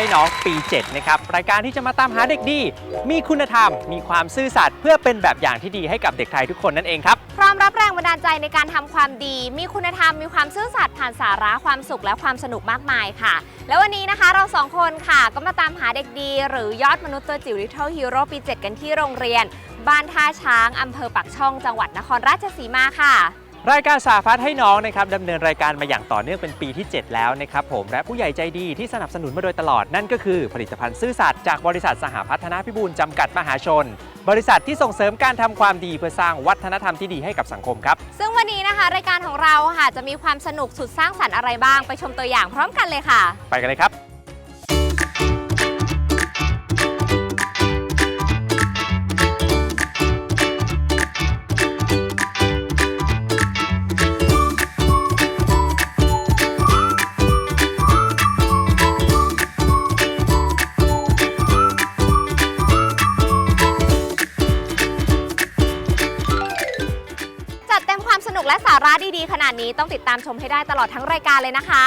ให้น้องปี7นะครับรายการที่จะมาตามหาเด็กดี มีคุณธรรม มีความซื่อสัตย์เพื่อเป็นแบบอย่างที่ดีให้กับเด็กไทยทุกคนนั่นเองครับพร้อมรับแรงบันดาลใจในการทำความดี มีคุณธรรมมีความซื่อสัตย์ผ่านสาระความสุขและความสนุกมากมายค่ะ แล้ววันนี้นะคะเราสองคนค่ะก็มาตามหาเด็กดี หรือยอดมนุษย์ตัวจิ๋ว Little Hero ปี 7 กันที่โรงเรียน บ้านท่าช้างอำเภอปักช่องจังหวัดนครราชสีมาค่ะ รายการสาพัฒน์ให้น้องนะครับดำเนินรายการมาอย่างต่อเนื่องเป็นปีที่ 7 แล้วนะครับผมและผู้ใหญ่ใจดีที่สนับสนุนมาโดยตลอดนั่นก็คือผลิตภัณฑ์ซื่อสัตย์จากบริษัทสหพัฒนาพิบูลจำกัดมหาชน บริษัทที่ส่งเสริมการทำความดีเพื่อสร้างวัฒนธรรมที่ดีให้กับสังคมครับ ซึ่งวันนี้นะคะ รายการของเราค่ะจะมีความสนุกสุดสร้างสรรค์อะไรบ้างไปชมตัวอย่างพร้อมกันเลยค่ะ ไปกันเลยครับ ดีๆขนาดนี้ต้องติดตามชมให้ได้ตลอดทั้งรายการเลยนะคะ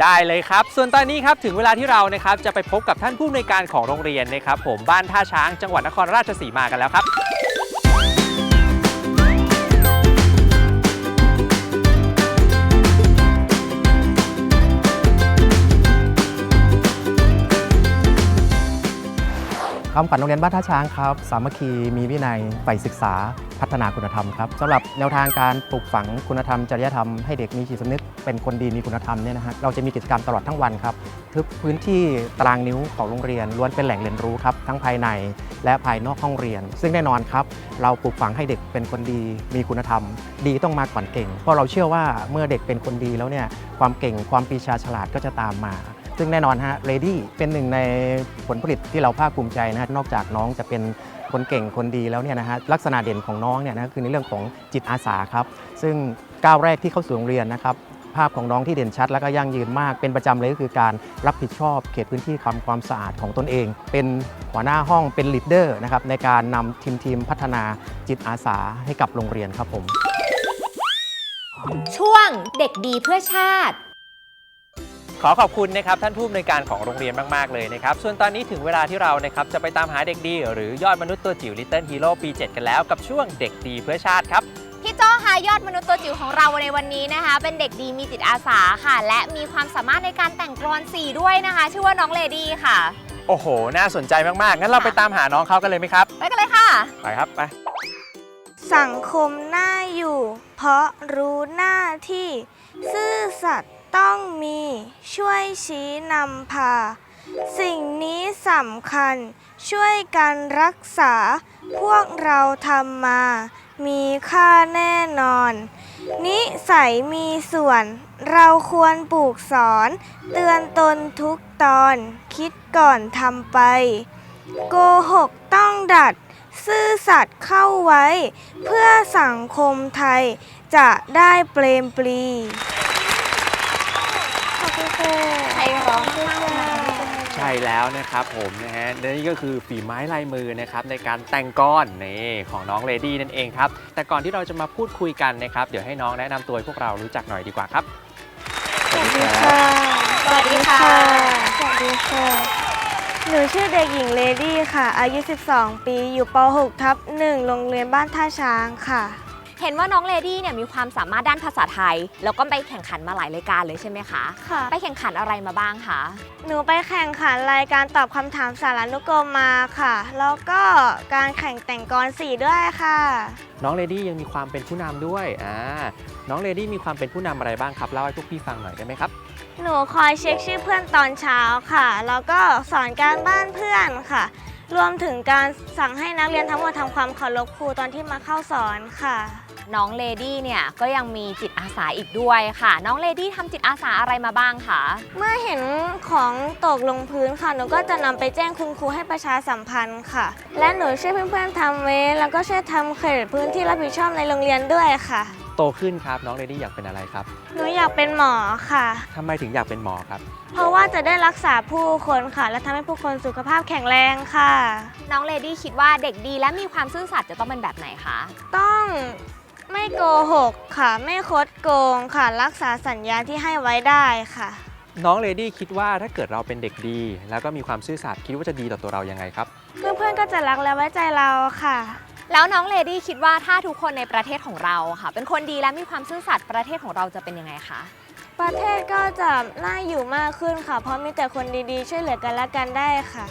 ได้เลยครับ ส่วนตอนนี้ครับถึงเวลาที่เรานะครับจะไปพบกับท่านผู้อำนวยการของโรงเรียนนะครับผมบ้านท่าช้างจังหวัดนครราชสีมากันแล้วครับ คำขวัญโรงเรียนบ้านท่าช้างครับ สามัคคีมีวินัยใฝ่ศึกษาพัฒนาคุณธรรมครับสำหรับแนวทางการปลูกฝังคุณธรรมจริยธรรมให้เด็กมีจิตสำนึกเป็นคนดีมีคุณธรรมเนี่ยนะฮะเราจะมีกิจกรรมตลอดทั้งวันครับทุกพื้นที่ตารางนิ้วของโรงเรียนล้วนเป็นแหล่งเรียนรู้ครับทั้งภายในและภายนอกห้องเรียน ซึ่งแน่นอนครับ เราปลูกฝังให้เด็กเป็นคนดีมีคุณธรรม ดีต้องมาก่อนเก่ง เพราะเราเชื่อว่าเมื่อเด็กเป็นคนดีแล้วเนี่ยความเก่งความปีชาฉลาดก็จะตามมา ซึ่งแน่นอนฮะเลดี้เป็นหนึ่งในผลผลิตที่เราภาคภูมิใจนะฮะนอกจากน้องจะเป็นคนเก่งคนดีแล้วเนี่ยนะฮะลักษณะเด่นของน้องเนี่ยนะคือในเรื่องของจิตอาสาครับ ซึ่งก้าวแรกที่เข้าสู่โรงเรียนนะครับภาพของน้องที่เด่นชัด และก็ยั่งยืนมากเป็นประจำเลยก็คือการรับผิดชอบเขตพื้นที่ทำความสะอาดของตนเอง เป็นหัวหน้าห้องเป็นลีดเดอร์นะครับในการนำทีมทีมพัฒนาจิตอาสาให้กับโรงเรียนครับผม ช่วงเด็กดีเพื่อชาติ ขอขอบคุณนะครับท่านผู้อำนวยการของโรงเรียนมาก ๆ เลยนะครับ ส่วนตอนนี้ถึงเวลาที่เรานะครับจะไปตามหาเด็กดี หรือยอดมนุษย์ตัวจิ๋ว Little Hero ปี 7 กันแล้วกับช่วงเด็กดีเพื่อชาติครับ พี่โจ้ค่ะยอดมนุษย์ตัวจิ๋วของเราในวันนี้นะคะ เป็นเด็กดีมีจิตอาสาค่ะ และมีความสามารถในการแต่งกลอนสีด้วยนะคะ ชื่อว่าน้องเลดี้ค่ะ โอ้โห น่าสนใจมาก ๆ งั้นเราไปตามหาน้องเขากันเลยไหมครับ ไปกันเลยค่ะ ไปครับไป สังคมน่าอยู่ เพราะรู้หน้าที่ ซื่อสัตย์ ต้องมีช่วยชี้นำพา สิ่งนี้สำคัญช่วยกันรักษา พวกเราทำมา มีค่าแน่นอน นิสัยมีส่วน เราควรปลูกสอน เตือนตนทุกตอน คิดก่อนทำไป โกหกต้องดัด ซื่อสัตย์เข้าไว้ เพื่อสังคมไทยจะได้เปรมปรี ขอบคุณค่ะใครร้องใช่แล้วนะครับผมนะฮะและนี่ก็คือฝีไม้ลายมือนะครับในการแต่งก้อนนี่ของน้องเลดี้นั่นเองครับ แต่ก่อนที่เราจะมาพูดคุยกันนะครับ เดี๋ยวให้น้องแนะนำตัวให้พวกเรารู้จักหน่อยดีกว่าครับ สวัสดีค่ะ สวัสดีค่ะ สวัสดีค่ะดหนูชื่อเด็กหญิงเลดี้ค่ะ อายุ 12 ปี อยู่ป .6 ทับ1โรงเรียนบ้านท่าช้างค่ะ เห็นว่าน้องเลดี้เนี่ยมีความสามารถด้านภาษาไทย แล้วก็ไปแข่งขันมาหลายรายการเลยใช่ไหมคะ ค่ะ ไปแข่งขันอะไรมาบ้างคะ หนูไปแข่งขันรายการตอบคำถามสารานุกรมมาค่ะ แล้วก็การแข่งแต่งกรสีด้วยค่ะ น้องเลดี้ยังมีความเป็นผู้นำด้วยอ่าน้องเลดี้มีความเป็นผู้นำอะไรบ้างครับเล่าให้พวกพี่ฟังหน่อยได้ไหมครับ หนูคอยเช็คชื่อเพื่อนตอนเช้าค่ะ แล้วก็สอนการบ้านเพื่อนค่ะ รวมถึงการสั่งให้นักเรียนทั้งหมดทำความเคารพครูตอนที่มาเข้าสอนค่ะ น้องเลดี้เนี่ยก็ยังมีจิตอาสาอีกด้วยค่ะ น้องเลดี้ทำจิตอาสาอะไรมาบ้างคะเมื่อเห็นของตกลงพื้นค่ะหนูก็จะนำไปแจ้งคุณครูให้ประชาสัมพันธ์ค่ะ และหนูช่วยเพื่อนๆทำเวรแล้วก็ช่วยทำเครดิตพื้นที่รับผิดชอบในโรงเรียนด้วยค่ะ โตขึ้นครับน้องเลดี้อยากเป็นอะไรครับหนูอยากเป็นหมอค่ะ ทำไมถึงอยากเป็นหมอครับ เพราะว่าจะได้รักษาผู้คนค่ะ และทำให้ผู้คนสุขภาพแข็งแรงค่ะ น้องเลดี้คิดว่าเด็กดีและมีความซื่อสัตย์จะต้องเป็นแบบไหนคะ ต้องไม่โกหกค่ะ ไม่คดโกงค่ะ รักษาสัญญาที่ให้ไว้ได้ค่ะ น้องเลดี้คิดว่าถ้าเกิดเราเป็นเด็กดี แล้วก็มีความซื่อสัตย์คิดว่าจะดีต่อตัวเรายังไงครับ เพื่อนๆก็จะรักและไว้ใจเราค่ะ แล้วน้องเลดี้คิดว่าถ้าทุกคนในประเทศของเราค่ะ เป็นคนดีและมีความซื่อสัตย์ประเทศของเราจะเป็นยังไงคะ ประเทศก็จะน่าอยู่มากขึ้นค่ะ เพราะมีแต่คนดีๆ ช่วยเหลือกันและกันได้ค่ะ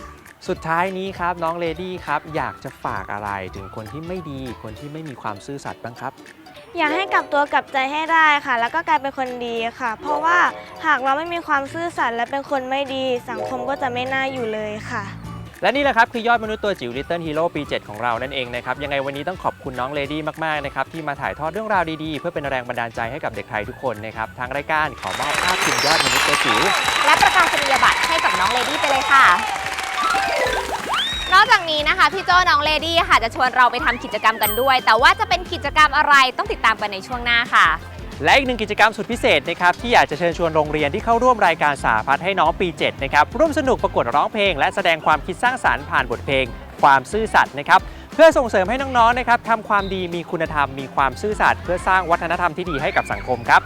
สุดท้ายนี้ครับน้องเลดี้ครับอยากจะฝากอะไรถึงคนที่ไม่ดีคนที่ไม่มีความซื่อสัตย์บ้างครับ อยากให้กลับตัวกลับใจให้ได้ค่ะ แล้วก็กลายเป็นคนดีค่ะ เพราะว่าหากเราไม่มีความซื่อสัตย์และเป็นคนไม่ดี สังคมก็จะไม่น่าอยู่เลยค่ะ และนี่แหละครับคือยอดมนุษย์ตัวจิ๋ว Little Hero ปี 7 ของเรานั่นเองนะครับยังไงวันนี้ต้องขอบคุณน้องเลดี้มากๆนะครับที่มาถ่ายทอดเรื่องราวดีๆ เพื่อเป็นแรงบันดาลใจให้กับเด็กไทยทุกคนนะครับทางรายการขอมอบภาพคุณยอดมนุษย์ตัวจิ๋วและประกาศนียบัตรให้กับน้องเลดี้ไปเลยค่ะ นอกจากนี้นะคะพี่โจ้น้องเลดี้ค่ะจะชวนเราไปทำกิจกรรมกันด้วย แต่ว่าจะเป็นกิจกรรมอะไรต้องติดตามกันในช่วงหน้าค่ะ และอีกหนึ่งกิจกรรมสุดพิเศษนะครับที่อยากจะเชิญชวนโรงเรียนที่เข้าร่วมรายการสาพัฒน์ให้น้องปี 7 นะครับร่วมสนุกประกวดร้องเพลง และแสดงความคิดสร้างสารรค์ผ่านบทเพลง ความซื่อสัตย์นะครับเพื่อส่งเสริมให้น้องๆนะครับทำความดีมีคุณธรรมมีความซื่อสัตย์เพื่อสร้างวัฒนธรรมที่ดีให้กับสังคมครับ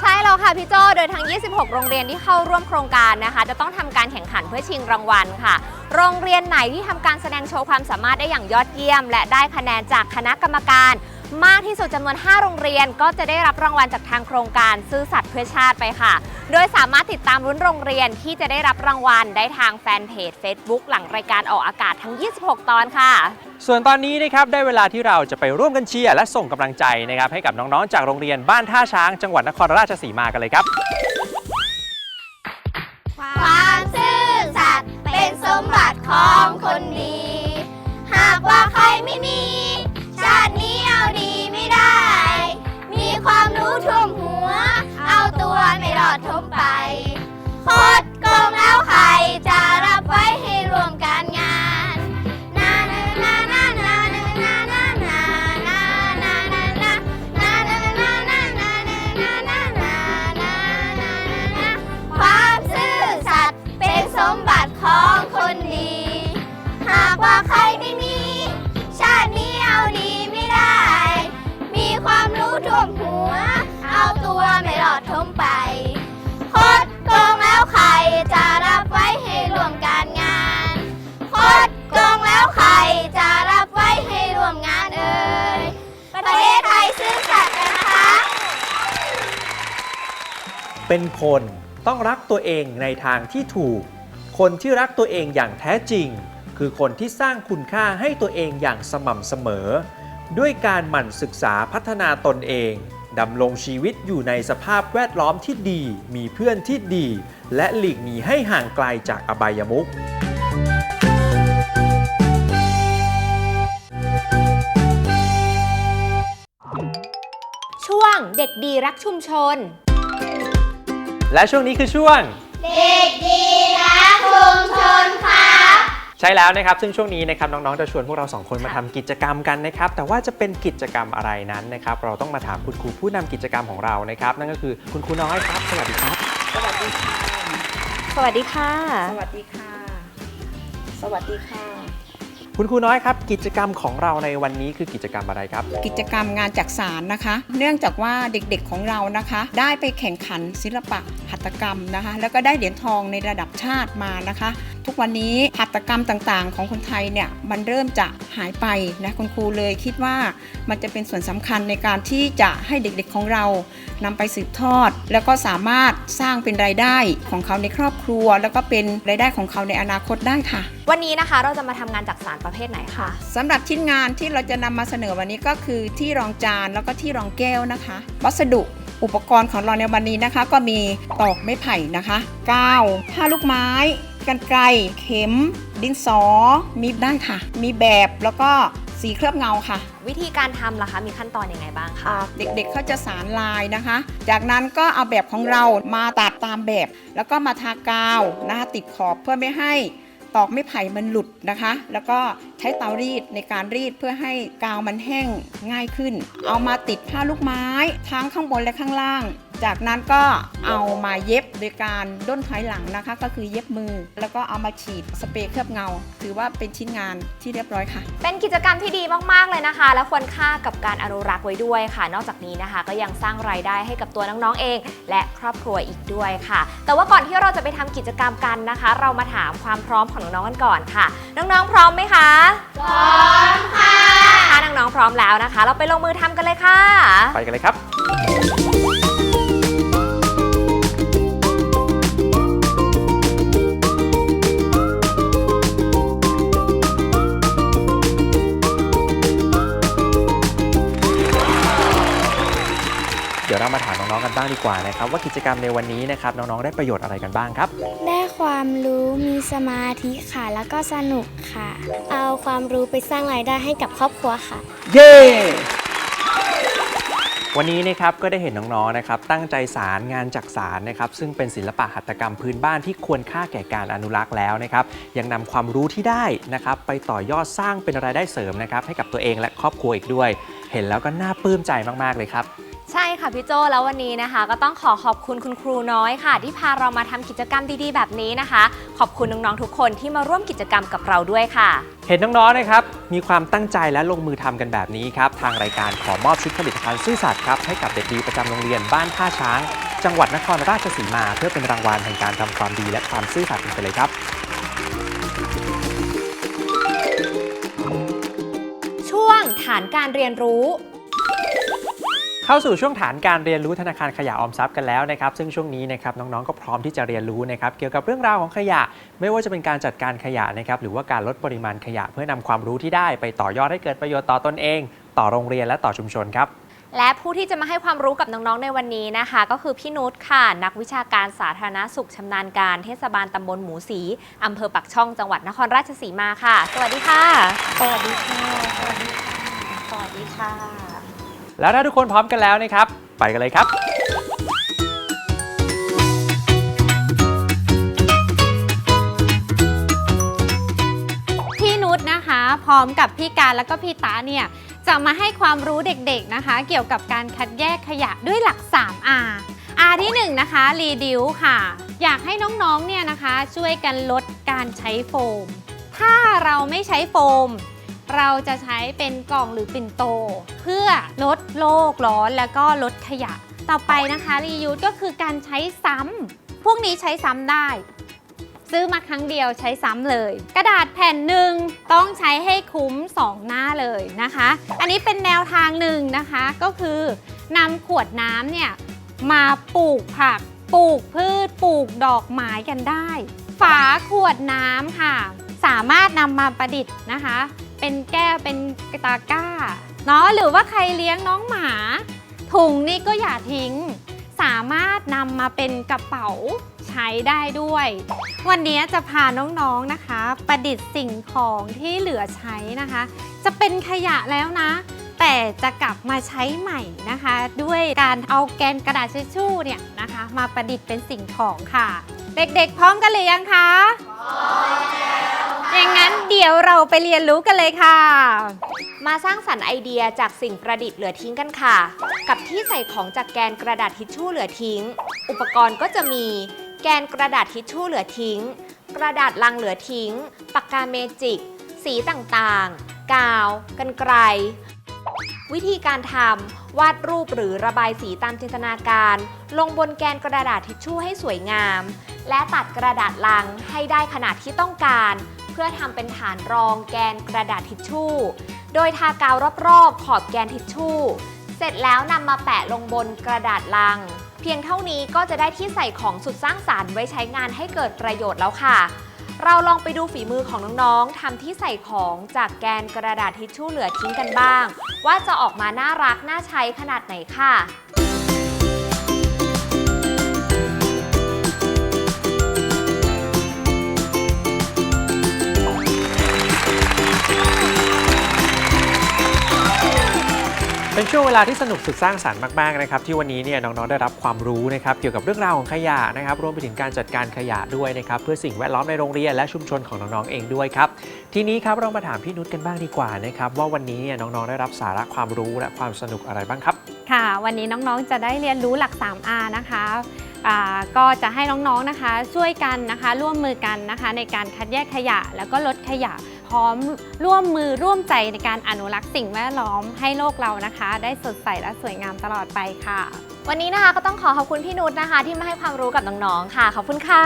ใช่แล้วค่ะพี่โจโดยทั้ง 26 โรงเรียนที่เข้าร่วมโครงการนะคะ จะต้องทำการแข่งขันเพื่อชิงรางวัลค่ะ โรงเรียนไหนที่ทำการแสดงโชว์ความสามารถได้อย่างยอดเยี่ยม และได้คะแนนจากคณะกรรมการ มากที่สุดจำนวน 5 โรงเรียน ก็จะได้รับรางวัลจากทางโครงการซื่อสัตย์เพื่อชาติไปค่ะ โดยสามารถติดตามรุ้นโรงเรียนที่จะได้รับรางวัลได้ทางแฟนเพจ Facebook หลังรายการออกอากาศทั้ง 26 ตอนค่ะ ส่วนตอนนี้นะครับได้เวลาที่เราจะไปร่วมกันเชียร์และส่งกำลังใจนะครับให้กับน้องๆจากโรงเรียนบ้านท่าช้างจังหวัดนครราชสีมากันเลยครับ ความซื่อสัตย์เป็นสมบัติของคนดี หากว่าใครไม่มี ดอดทมไปโคตรโกงเอาวไข่ เป็นคนต้องรักตัวเองในทางที่ถูก คนที่รักตัวเองอย่างแท้จริง คือคนที่สร้างคุณค่าให้ตัวเองอย่างสม่ำเสมอ ด้วยการหมั่นศึกษาพัฒนาตนเองดำรงชีวิตอยู่ในสภาพแวดล้อมที่ดี มีเพื่อนที่ดี และหลีกหนีให้ห่างไกลจากอบายมุขช่วงเด็กดีรักชุมชน และช่วงนี้คือช่วง เด็กดีรักชุมชนครับ ใช่แล้วนะครับ ซึ่งช่วงนี้นะครับน้องๆจะชวนพวกเราสองคนมาทำกิจกรรมกันนะครับ แต่ว่าจะเป็นกิจกรรมอะไรนั้นนะครับ เราต้องมาถามคุณครูผู้นำกิจกรรมของเรานะครับ นั่นก็คือคุณครูน้อยครับ สวัสดีครับ สวัสดีค่ะ สวัสดีค่ะ สวัสดีค่ะคุ คุณครูน้อยครับกิจกรรมของเราในวันนี้คือกิจกรรมอะไรครับ กิจกรรมงานจักสารนะคะ เนื่องจากว่าเด็กๆของเรานะคะ ได้ไปแข่งขันศิลปะหัตถกรรมนะคะ แล้วก็ได้เหรียญทองในระดับชาติมานะคะ ทุกวันนี้หัตถกรรมต่างๆ ของคนไทยเนี่ยมันเริ่มจะหายไปนะคุณครูเลยคิดว่ามันจะเป็นส่วนสำคัญในการที่จะให้เด็กๆของเรา นำไปสืบทอด แล้วก็สามารถสร้างเป็นรายได้ของเขาในครอบครัว แล้วก็เป็นรายได้ของเขาในอนาคตได้ค่ะ วันนี้นะคะเราจะมาทำงานจากสารประเภทไหนคะสำหรับชิ้นงานที่เราจะนำมาเสนอวันนี้ก็คือที่รองจานแล้วก็ที่รองแก้วนะคะวัสดุอุปกรณ์ของเราในวันนี้นะคะ ก็มีตอกไม้ไผ่นะคะกาวผ้าลูกไม้กันไกรเข็ม ดินสอมีได้ค่ะ มีแบบแล้วก็ สีเคลือบเงาค่ะวิธีการทำล่ะคะมีขั้นตอนยังไงบ้างคะ เด็กๆเขาจะสารลายนะคะ จากนั้นก็เอาแบบของเรามาตัดตามแบบ แล้วก็มาทากาวนะคะติดขอบเพื่อไม่ให้ตอกไม้ไผ่มันหลุดนะคะ แล้วก็ใช้เตารีดในการรีดเพื่อให้กาวมันแห้งง่ายขึ้น เอามาติดผ้าลูกไม้ทั้งข้างบนและข้างล่าง จากนั้นก็เอามาเย็บโดยการด้นถอยหลังนะคะ ก็คือเย็บมือ แล้วก็เอามาฉีดสเปรย์เคลือบเงา ถือว่าเป็นชิ้นงานที่เรียบร้อยค่ะ เป็นกิจกรรมที่ดีมากๆเลยนะคะ และควรค่ากับการอนุรักษ์ไว้ด้วยค่ะ นอกจากนี้นะคะ ก็ยังสร้างรายได้ให้กับตัวน้องๆเอง และครอบครัวอีกด้วยค่ะ แต่ว่าก่อนที่เราจะไปทำกิจกรรมกันนะคะ เรามาถามความพร้อมของน้องๆกันก่อนค่ะ น้องๆพร้อมไหมคะพร้อมค่ะถ้าน้องๆพร้อมแล้วนะคะ เราไปลงมือทำกันเลยค่ะ ไปกันเลยครับ ดี๋ยวเรามาถามน้องๆกันบ้างดีกว่านะครับว่ากิจกรรมในวันนี้นะครับน้องๆได้ประโยชน์อะไรกันบ้างครับ ได้ความรู้มีสมาธิค่ะ แล้วก็สนุกค่ะ เอาความรู้ไปสร้างรายได้ให้กับครอบครัวค่ะ เย้วันนี้นะครับก็ได้เห็นน้องๆนะครับตั้งใจสารงานจักสารนะครับซึ่งเป็นศิลปะหัตถกรรมพื้นบ้านที่ควรค่าแก่การอนุรักษ์แล้วนะครับยังนำความรู้ที่ได้นะครับไปต่อยอดสร้างเป็นรายได้เสริมนะครับให้กับตัวเองและครอบครัวอีกด้วย เห็นแล้วก็น่าปลื้มใจมากๆเลยครับ ใช่ค่ะพี่โจแล้ววันนี้นะคะ ก็ต้องขอขอบคุณคุณครูน้อยค่ะ ที่พาเรามาทำกิจกรรมดีๆ แบบนี้นะคะ ขอบคุณน้องๆทุกคนที่มาร่วมกิจกรรมกับเราด้วยค่ะ เห็นน้องๆนะครับ มีความตั้งใจและลงมือทำกันแบบนี้ครับ ทางรายการขอมอบชุดผลิตภัณฑ์ซื่อสัตย์ครับให้กับเด็กดีประจำโรงเรียนบ้านท่าช้าง จังหวัดนครราชสีมา เพื่อเป็นรางวัลแห่งการทำความดีและความซื่อสัตย์กันไปเลยครับ ช่วงฐานการเรียนรู้ เข้าสู่ช่วงฐานการเรียนรู้ธนาคารขยะออมทรัพย์กันแล้วนะครับ ซึ่งช่วงนี้นะครับน้องๆก็พร้อมที่จะเรียนรู้นะครับเกี่ยวกับเรื่องราวของขยะ ไม่ว่าจะเป็นการจัดการขยะนะครับหรือว่าการลดปริมาณขยะ เพื่อนำความรู้ที่ได้ไปต่อยอดให้เกิดประโยชน์ต่อตนเอง ต่อโรงเรียนและต่อชุมชนครับและผู้ที่จะมาให้ความรู้กับน้องๆในวันนี้นะคะ ก็คือพี่นุชค่ะ นักวิชาการสาธารณสุขชำนาญการเทศบาลตำบลหมูสีอำเภอปักช่องจังหวัดนครราชสีมาค่ะ สวัสดีค่ะ สวัสดีค่ะ สวัสดีค่ะ สวัสดีค่ะ แล้วถ้าทุกคนพร้อมกันแล้วนะครับ ไปกันเลยครับพี่นุชนะคะ พร้อมกับพี่การแล้วก็พี่ตาเนี่ยจะมาให้ความรู้เด็กๆนะคะ เกี่ยวกับการคัดแยกขยะด้วยหลัก 3R R ที่ 1 นะคะ reduce ค่ะ อยากให้น้องๆเนี่ยนะคะช่วยกันลดการใช้โฟม ถ้าเราไม่ใช้โฟม เราจะใช้เป็นกล่องหรือปิ่นโต เพื่อลดโลกร้อนแล้วก็ลดขยะ ต่อไปนะคะ reuse ก็คือการใช้ซ้ำพวกนี้ใช้ซ้ำได้ ซื้อมาครั้งเดียวใช้ซ้ำเลย กระดาษแผ่นหนึ่งต้องใช้ให้คุ้ม 2 หน้าเลยนะคะ อันนี้เป็นแนวทางหนึ่งนะคะก็คือนำขวดน้ำเนี่ยมาปลูกผัก ปลูกพืช ปลูกดอกไม้กันได้ ฝาขวดน้ำค่ะ สามารถนำมาประดิษฐ์นะคะ เป็นแก้วเป็นตาก้าเนาะหรือว่าใครเลี้ยงน้องหมา ถุงนี่ก็อย่าทิ้ง สามารถนำมาเป็นกระเป๋าใช้ได้ด้วย วันนี้จะพาน้องๆนะคะ ประดิษฐ์สิ่งของที่เหลือใช้นะคะ จะเป็นขยะแล้วนะ แต่จะกลับมาใช้ใหม่นะคะ ด้วยการเอาแกนกระดาษทิชชู่เนี่ยนะคะ มาประดิษฐ์เป็นสิ่งของค่ะ เด็กๆ พร้อมกันหรือยังคะ พร้อมแล้วอย่างนั้นเดี๋ยวเราไปเรียนรู้กันเลยค่ะ มาสร้างสรรค์ไอเดียจากสิ่งประดิษฐ์เหลือทิ้งกันค่ะ กับที่ใส่ของจากแกนกระดาษทิชชู่เหลือทิ้ง อุปกรณ์ก็จะมี แกนกระดาษทิชชู่เหลือทิ้ง กระดาษลังเหลือทิ้ง ปากกาเมจิก สีต่างๆ กาว กันไกร วิธีการทำวาดรูปหรือระบายสีตามจินตนาการ ลงบนแกนกระดาษทิชชู่ให้สวยงาม และตัดกระดาษลังให้ได้ขนาดที่ต้องการ เพื่อทำเป็นฐานรองแกนกระดาษทิชชู่ โดยทากาวรอบๆ ขอบแกนทิชชู่ เสร็จแล้วนำมาแปะลงบนกระดาษลัง เพียงเท่านี้ก็จะได้ที่ใส่ของสุดสร้างสารรค์ไว้ใช้งานให้เกิดประโยชน์แล้วค่ะ เราลองไปดูฝีมือของน้องๆทำที่ใส่ของจากแกนกระดาษทิชชู่เหลือทิ้งกันบ้าง ว่าจะออกมาน่ารักน่าใช้ขนาดไหนค่ะ เป็นช่วงเวลาที่สนุกสุดสร้างสรรค์มากๆนะครับที่วันนี้เนี่ยน้องๆได้รับความรู้นะครับเกี่ยวกับเรื่องราวของขยะนะครับรวมไปถึงการจัดการขยะด้วยนะครับเพื่อสิ่งแวดล้อมในโรงเรียนและชุมชนของน้องๆเองด้วยครับทีนี้ครับเรามาถามพี่นุชกันบ้างดีกว่านะครับว่าวันนี้เนี่ยน้องๆได้รับสาระความรู้และความสนุกอะไรบ้างครับ ค่ะ วันนี้น้องๆจะได้เรียนรู้หลัก 3R นะคะอ่าก็จะให้น้องๆนะคะช่วยกันนะคะร่วมมือกันนะคะในการคัดแยกขยะแล้วก็ลดขยะ พร้อมร่วมมือร่วมใจในการอนุรักษ์สิ่งแวดล้อมให้โลกเรานะคะ ได้สดใสและสวยงามตลอดไปค่ะ วันนี้นะคะก็ต้องขอขอบคุณพี่นุชนะคะ ที่มาให้ความรู้กับน้องๆค่ะ ขอบคุณค่ะ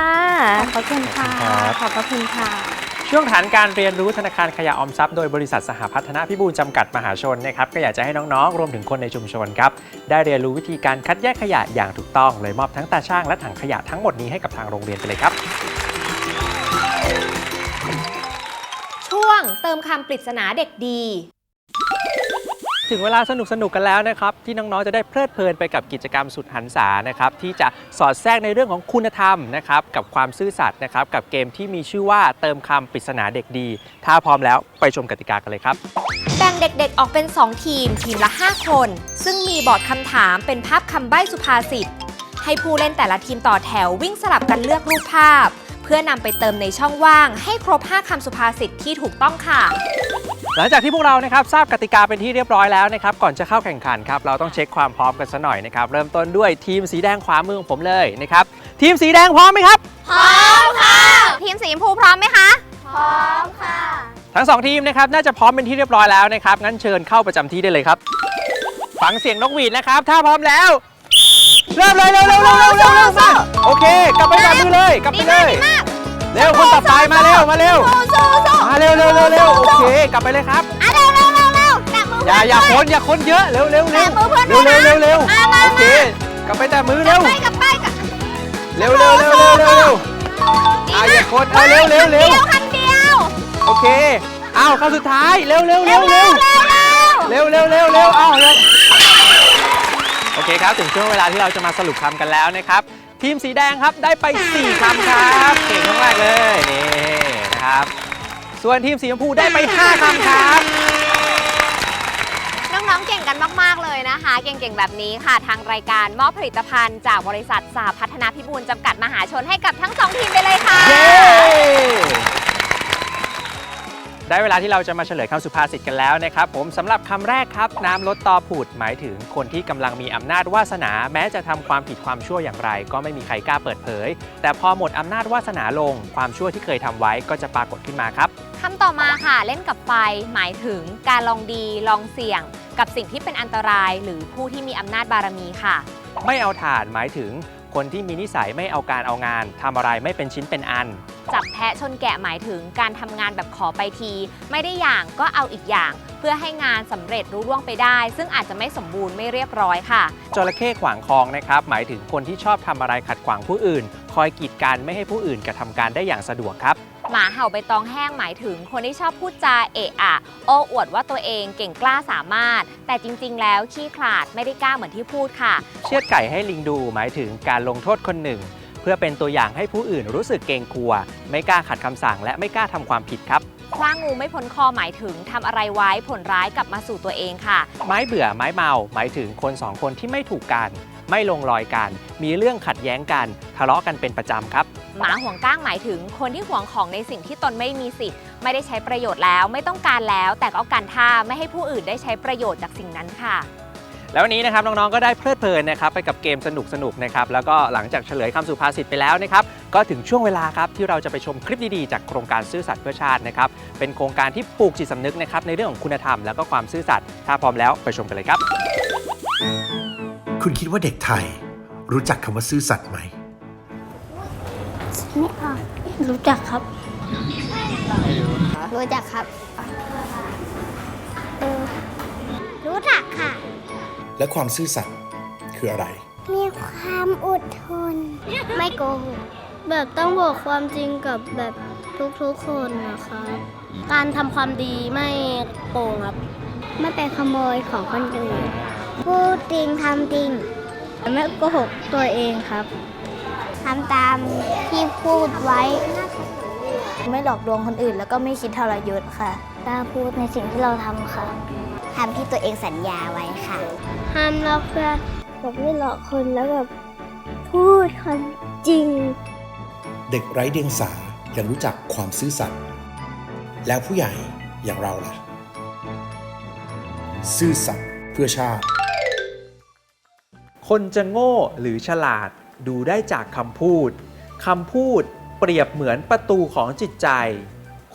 ขอบพระคุณค่ะขอบคุณครับขอบพระคุณค่ะ ช่วงฐานการเรียนรู้ธนาคารขยะออมทรัพย์โดยบริษัทสหพัฒนาพิบูลจำกัดมหาชนนะครับก็อยากจะให้น้องๆ รวมถึงคนในชุมชนครับได้เรียนรู้วิธีการคัดแยกขยะอย่างถูกต้องเลยมอบทั้งตาช่างและถังขยะทั้งหมดนี้ให้กับทางโรงเรียนไปเลยครับ วง เติมคำปริศนาเด็กดี ถึงเวลาสนุกสนุกๆกันแล้วนะครับ ที่น้องๆจะได้เพลิดเพลินไปกับกิจกรรมสุดหันษานะครับที่จะสอดแทรกในเรื่องของคุณธรรมนะครับกับความซื่อสัตย์นะครับกับเกมที่มีชื่อว่าเติมคำปริศนาเด็กดี ถ้าพร้อมแล้วไปชมกติกากันเลยครับ แบ่งเด็กๆออกเป็น 2 ทีม ทีมละ 5 คน ซึ่งมีบอร์ดคำถามเป็นภาพคำใบ้สุภาษิตให้ผู้เล่นแต่ละทีมต่อแถววิ่งสลับกันเลือกรูปภาพเพื่อนำไปเติมในช่องว่าง ให้ครบ 5คำสุภาษิตที่ถูกต้องค่ะ หลังจากที่พวกเรานะครับทราบกติกาเป็นที่เรียบร้อยแล้วนะครับก่อนจะเข้าแข่งขันครับเราต้องเช็คความพร้อมกันสัหน่อยนะครับเริ่มต้นด้วยทีมสีแดงขวามือของผมเลยนะครับทีมสีแดงพร้อมไหมครับ พร้อมค่ะ ทีมสีชมพูพร้อมไหมคะ พร้อมค่ะ ทั้งสองทีมนะครับน่าจะพร้อมเป็นที่เรียบร้อยแล้วนะครับงั้นเชิญเข้าประจำที่ได้เลยครับฟังเสียงนกหวีดนะครับ ถ้าพร้อมแล้ว เริ่มเลยเร็วเร็วเร็วเร็วเร็วเร็วมาโอเค กลับไปจับมือเลย กลับไปเลย เร็วคนต่อไปมาเร็วมาเร็วสู้สู้มาเร็วเร็วเร็วเร็วโอเคกลับไปเลยครับอะเร็วเร็วเร็วเร็วจับมืออย่าอย่าคนอย่าคนเยอะเร็วเร็วเร็วแตะมือเพื่อนเร็วด้วยเร็วนะเร็วเร็วมามาโอเคกลับไปแต่มือเร็วไปกับไปกับเร็วเร็วเร็วเร็วเร็วเร็วอะอย่าคนเอาเร็วเร็วเร็วเดียวคันเดียวโอเคอ้าวคำสุดท้ายเร็วเร็วเร็วเร็วเร็วเร็วเร็วเร็วเร็วเร็วเอาเร็วโอเคครับถึงช่วงเวลาที่เราจะมาสรุปคำกันแล้วนะครับ ทีมสีแดงครับได้ไป 4คำครับเก่งมากๆเลยนี่นะครับ ส่วนทีมสีชมพูได้ไป 5คำครับ น้องๆ เก่งกันมาก ๆ เลยนะคะ เก่ง ๆ แบบนี้ค่ะ ทางรายการมอบผลิตภัณฑ์ จากบริษัทสาพัฒนาพิบูลจำกัดมหาชนให้กับทั้งสองทีมไปเลยค่ะ เย้ ได้เวลาที่เราจะมาเฉลยคำสุภาษิตกันแล้วนะครับ ผมสำหรับคำแรกครับ น้ำลดตอผุดหมายถึงคนที่กำลังมีอำนาจวาสนา แม้จะทำความผิดความชั่วอย่างไร ก็ไม่มีใครกล้าเปิดเผย แต่พอหมดอำนาจวาสนาลง ความชั่วที่เคยทำไว้ก็จะปรากฏขึ้นมาครับ คำต่อมาค่ะเล่นกับไฟ หมายถึงการลองดีลองเสี่ยง กับสิ่งที่เป็นอันตราย หรือผู้ที่มีอำนาจบารมีค่ะ ไม่เอาถ่านหมายถึง คนที่มีนิสัยไม่เอาการเอางานทำอะไรไม่เป็นชิ้นเป็นอัน จับแพะชนแกะหมายถึงการทำงานแบบขอไปที ไม่ได้อย่างก็เอาอีกอย่าง เพื่อให้งานสำเร็จรุ่ร่วงไปได้ ซึ่งอาจจะไม่สมบูรณ์ไม่เรียบร้อยค่ะ จระเข้ขวางคลองนะครับหมายถึงคนที่ชอบทำอะไรขัดขวางผู้อื่น คอยกีดกันไม่ให้ผู้อื่นกระทำการได้อย่างสะดวกครับ หมาเห่าใบตองแห้งหมายถึงคนที่ชอบพูดจาเอะอะโอ้อวดว่าตัวเองเก่งกล้าสามารถ แต่จริง ๆ แล้วขี้ขลาดไม่ได้กล้าเหมือนที่พูดค่ะ เชือดไก่ให้ลิงดูหมายถึงการลงโทษคนหนึ่ง เพื่อเป็นตัวอย่างให้ผู้อื่นรู้สึกเกรงกลัว ไม่กล้าขัดคำสั่ง และไม่กล้าทำความผิดครับคว้างงูไม่พ้นคอหมายถึงทำอะไรไว้ผลร้ายกลับมาสู่ตัวเองค่ะ ไม้เบื่อไม้เมา หมายถึงคนสองคนที่ไม่ถูกกัน ไม่ลงรอยกัน มีเรื่องขัดแย้งกัน ทะเลาะกันเป็นประจำครับ หมาห่วงก้างหมายถึงคนที่ห่วงของในสิ่งที่ตนไม่มีสิทธิ์ ไม่ได้ใช้ประโยชน์แล้ว ไม่ต้องการแล้ว แต่ก็เอาการท่าไม่ให้ผู้อื่นได้ใช้ประโยชน์จากสิ่งนั้นค่ะ แล้ววันนี้นะครับน้องๆก็ได้เพลิดเพลินนะครับไปกับเกมสนุกๆนะครับแล้วก็หลังจากเฉลยคำสุภาษิตไปแล้วนะครับก็ถึงช่วงเวลาครับที่เราจะไปชมคลิปดีๆ จากโครงการซื่อสัตย์เพื่อชาตินะครับเป็นโครงการที่ปลูกจิตสำนึกนะครับในเรื่องของคุณธรรมแล้วก็ความซื่อสัตย์ถ้าพร้อมแล้วไปชมกันเลยครับ คุณคิดว่าเด็กไทย รู้จักคำว่าซื่อสัตย์ไหม ไม่ออกรู้จักครับ รู้จักครับเออรู้จักค่ะ และความซื่อสัตย์คืออะไร มีความอดทน ไม่โกหก แบบต้องบอกความจริงกับแบบทุกๆคนนะครับ การทำความดีไม่โกงครับ ไม่ไปขโมยของคนอื่น พูดจริงทำจริง ไม่โกหกตัวเองครับทำตามที่พูดไว้ ไม่หลอกลวงคนอื่น แล้วก็ไม่คิดทรยศค่ะกล้าพูดในสิ่งที่เราทำค่ะทำที่ตัวเองสัญญาไว้ค่ะ ห้ามลอกเพื่อนแบบไม่หลอกคนแล้วแบบพูดความจริง เด็กไร้เดียงสายังรู้จักความซื่อสัตย์แล้วผู้ใหญ่อย่างเราล่ะ ซื่อสัตย์เพื่อชาติ คนจะโง่หรือฉลาดดูได้จากคำพูดคำพูดเปรียบเหมือนประตูของจิตใจ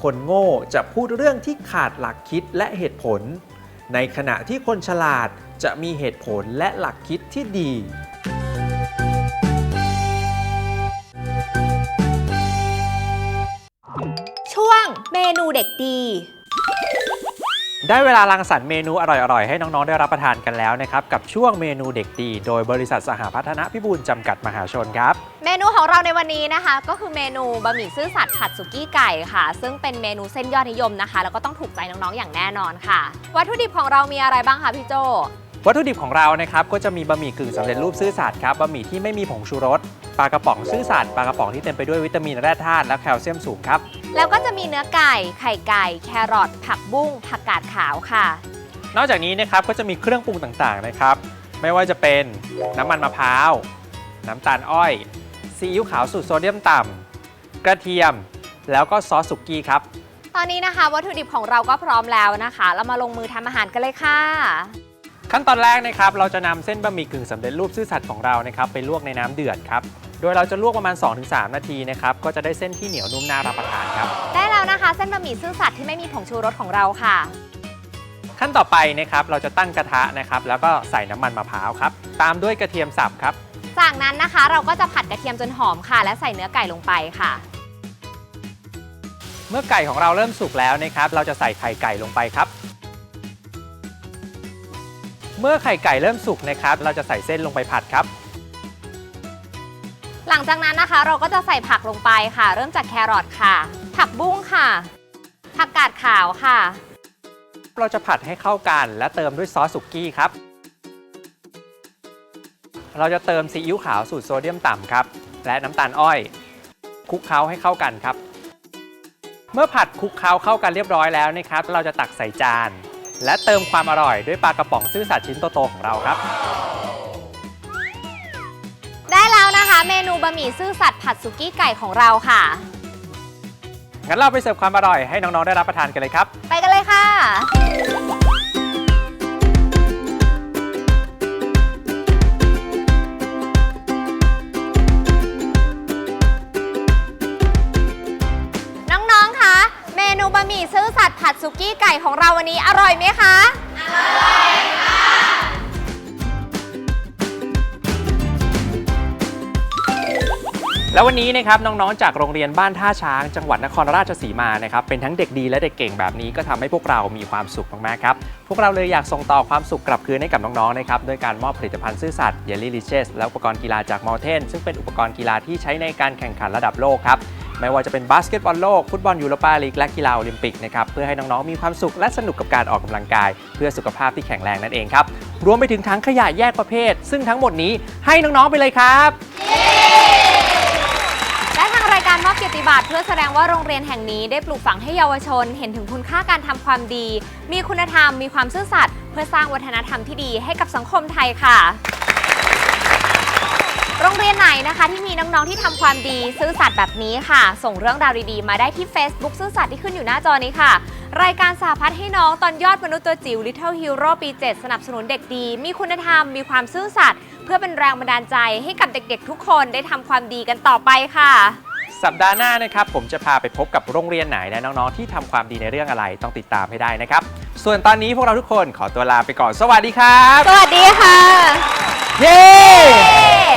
คนโง่จะพูดเรื่องที่ขาดหลักคิดและเหตุผล ในขณะที่คนฉลาดจะมีเหตุผลและหลักคิดที่ดี ช่วงเมนูเด็กดี ได้เวลารังสรรค์เมนูอร่อยๆ ให้น้อง ๆ ได้รับประทานกันแล้วนะครับ กับช่วงเมนูเด็กดี โดยบริษัทสหพัฒนพิบูลจำกัดมหาชนครับ เมนูของเราในวันนี้นะคะ ก็คือเมนูบะหมี่ซื่อสัตย์ผัดสุกี้ไก่ค่ะ ซึ่งเป็นเมนูเส้นยอดนิยมนะคะ แล้วก็ต้องถูกใจน้องๆ อย่างแน่นอนค่ะ วัตถุดิบของเรามีอะไรบ้างคะพี่โจวัตถุดิบของเรานะครับก็จะมีบะหมี่กึ่งสำเร็จรูปซื่อสัตย์ครับบะหมี่ที่ไม่มีผงชูรสปลากระป๋องซื่อสัตย์ปลากระป๋องที่เต็มไปด้วยวิตามินแร่ธาตุและแคลเซียมสูงครับ แล้วก็จะมีเนื้อไก่ ไข่ไก่ แครอท ผักบุ้ง ผักกาดขาวค่ะ นอกจากนี้นะครับก็จะมีเครื่องปรุงต่างๆนะครับ ไม่ว่าจะเป็นน้ำมันมะพร้าว น้ำตาลอ้อย ซีอิ๊วขาวสูตรโซเดียมต่ำ กระเทียม แล้วก็ซอสสุกี้ครับ ตอนนี้นะคะวัตถุดิบของเราก็พร้อมแล้วนะคะ เรามาลงมือทำอาหารกันเลยค่ะ ขั้นตอนแรกนะครับเราจะนำเส้นบะหมี่กึ่งสำเร็จรูปซื่อสัตย์ของเรานะครับไปลวกในน้ำเดือดครับ โดยเราจะลวกประมาณ 2-3 นาทีนะครับ ก็จะได้เส้นที่เหนียวนุ่มน่ารับประทานครับ ได้แล้วนะคะ เส้นบะหมี่ซื่อสัตย์ที่ไม่มีผงชูรสของเราค่ะ ขั้นต่อไปนะครับเราจะตั้งกระทะนะครับ แล้วก็ใส่น้ำมันมะพร้าวครับ ตามด้วยกระเทียมสับครับ จากนั้นนะคะเราก็จะผัดกระเทียมจนหอมค่ะ และใส่เนื้อไก่ลงไปค่ะ เมื่อไก่ของเราเริ่มสุกแล้วนะครับ เราจะใส่ไข่ไก่ลงไปครับ เมื่อไข่ไก่เริ่มสุกนะครับ เราจะใส่เส้นลงไปผัดครับ หลังจากนั้นนะคะ เราก็จะใส่ผักลงไปค่ะ เริ่มจากแครอทค่ะ ผักบุ้งค่ะ ผักกาดขาวค่ะ เราจะผัดให้เข้ากันและเติมด้วยซอสสุกี้ครับ เราจะเติมซีอิ๊วขาวสูตรโซเดียมต่ำครับ และน้ำตาลอ้อยคลุกเคล้าให้เข้ากันครับ เมื่อผัดคลุกเคล้าเข้ากันเรียบร้อยแล้วนะครับ เราจะตักใส่จาน และเติมความอร่อยด้วยปลากระป๋องซื่อสัตย์ชิ้นโตๆของเราครับ เมนูบะหมี่ซื่อสัตย์ผัดสุกี้ไก่ของเราค่ะ งั้นเราไปเสิร์ฟความอร่อยให้น้อง ๆ ได้รับประทานกันเลยครับ ไปกันเลยค่ะ น้องๆ คะ เมนูบะหมี่ซื่อสัตย์ผัดสุกี้ไก่ของเราวันนี้อร่อยไหมคะ แล้ววันนี้นะครับน้องๆจากโรงเรียนบ้านท่าช้าง จังหวัดนครราชสีมานะครับเป็นทั้งเด็กดีและเด็กเก่งแบบนี้ก็ทำให้พวกเรามีความสุขมากๆครับพวกเราเลยอยากส่งต่อความสุขกลับคืนให้กับน้องๆนะครับด้วยการมอบผลิตภัณฑ์ซื่อสัตย์เยลลี่ลิเชสและอุปกรณ์กีฬาจากมอลเทนซึ่งเป็นอุปกรณ์กีฬาที่ใช้ในการแข่งขันระดับโลกครับไม่ว่าจะเป็นบาสเกตบอลโลก ฟุตบอลยูโรปาลีกและกีฬาโอลิมปิกนะครับเพื่อให้น้องๆมีความสุขและสนุกกับการออกกำลังกาย เพื่อสุขภาพที่แข็งแรงนั่นเองครับรวมไปถึงทั้งขยะแยกประเภท ซึ่งทั้งหมดนี้ให้น้องๆไปเลยครับ การมอบเกียรติบัตรเพื่อแสดงว่าโรงเรียนแห่งนี้ได้ปลูกฝังให้เยาวชน เห็นถึงคุณค่าการทำความดี มีคุณธรรม มีความซื่อสัตย์เพื่อสร้างวัฒนธรรมที่ดีให้กับสังคมไทยค่ะ โรงเรียนไหนนะคะที่มีน้องๆที่ทำความดีซื่อสัตย์แบบนี้ค่ะ ส่งเรื่องราวดีๆ มาได้ที่ Facebook ซื่อสัตย์ที่ขึ้นอยู่หน้าจอนี้ค่ะ รายการสาพัฒน์ให้น้องตอนยอดมนุษย์ตัวจิ๋ว Little Hero ปี 7 สนับสนุนเด็กดี มีคุณธรรม มีความซื่อสัตย์เพื่อเป็นแรงบันดาลใจให้กับเด็กๆ ทุกคนได้ทำความดีกันต่อไปค่ะ สัปดาห์หน้านะครับผมจะพาไปพบกับโรงเรียนไหนและน้องๆที่ทำความดีในเรื่องอะไรต้องติดตามให้ได้นะครับ ส่วนตอนนี้พวกเราทุกคนขอตัวลาไปก่อนสวัสดีครับ สวัสดีค่ะ เย้